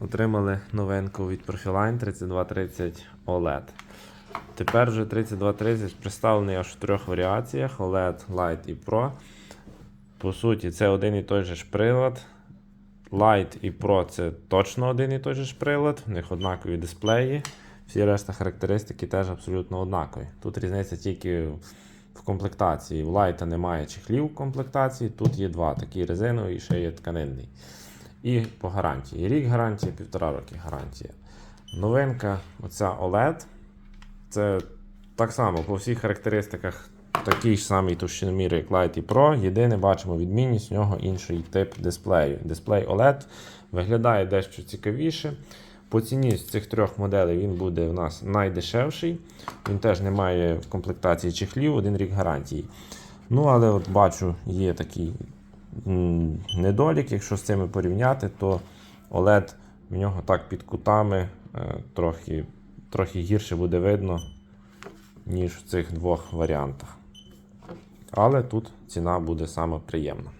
отримали новинку від Profiline 3230 OLED. Тепер вже 3230 представлений аж в трьох варіаціях: OLED, Lite і Pro. По суті, це один і той же ж прилад. Lite і Pro це точно один і той же ж прилад, в них однакові дисплеї. Всі решта характеристики теж абсолютно однакові. Тут різниця тільки в комплектації. У Lite немає чехлів в комплектації, тут є два: такий резиновий і ще є тканинний. І по гарантії. Рік гарантії, півтора роки гарантія. Новинка, оця OLED. Це так само по всіх характеристиках такий ж самий товщиномір, як Lite і Pro. Єдине бачимо відмінність в нього інший тип дисплею. Дисплей OLED виглядає дещо цікавіше. По ціні з цих трьох моделей він буде в нас найдешевший. Він теж не має в комплектації чехлів, один рік гарантії. Ну, але от бачу, є такий недолік. Якщо з цими порівняти, то OLED в нього так під кутами е, трохи, трохи гірше буде видно, ніж в цих двох варіантах. Але тут ціна буде саме приємна.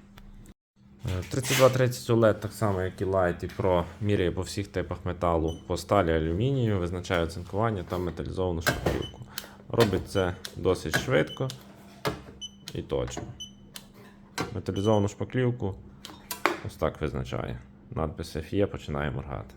Е, 3230 OLED, так само як і Lite і Pro, міряє по всіх типах металу по сталі алюмінію, визначає оцинкування та металізовану шпаклівку. Робить це досить швидко і точно. Металізовану шпаклівку ось так визначає. Надпис FE починає моргати.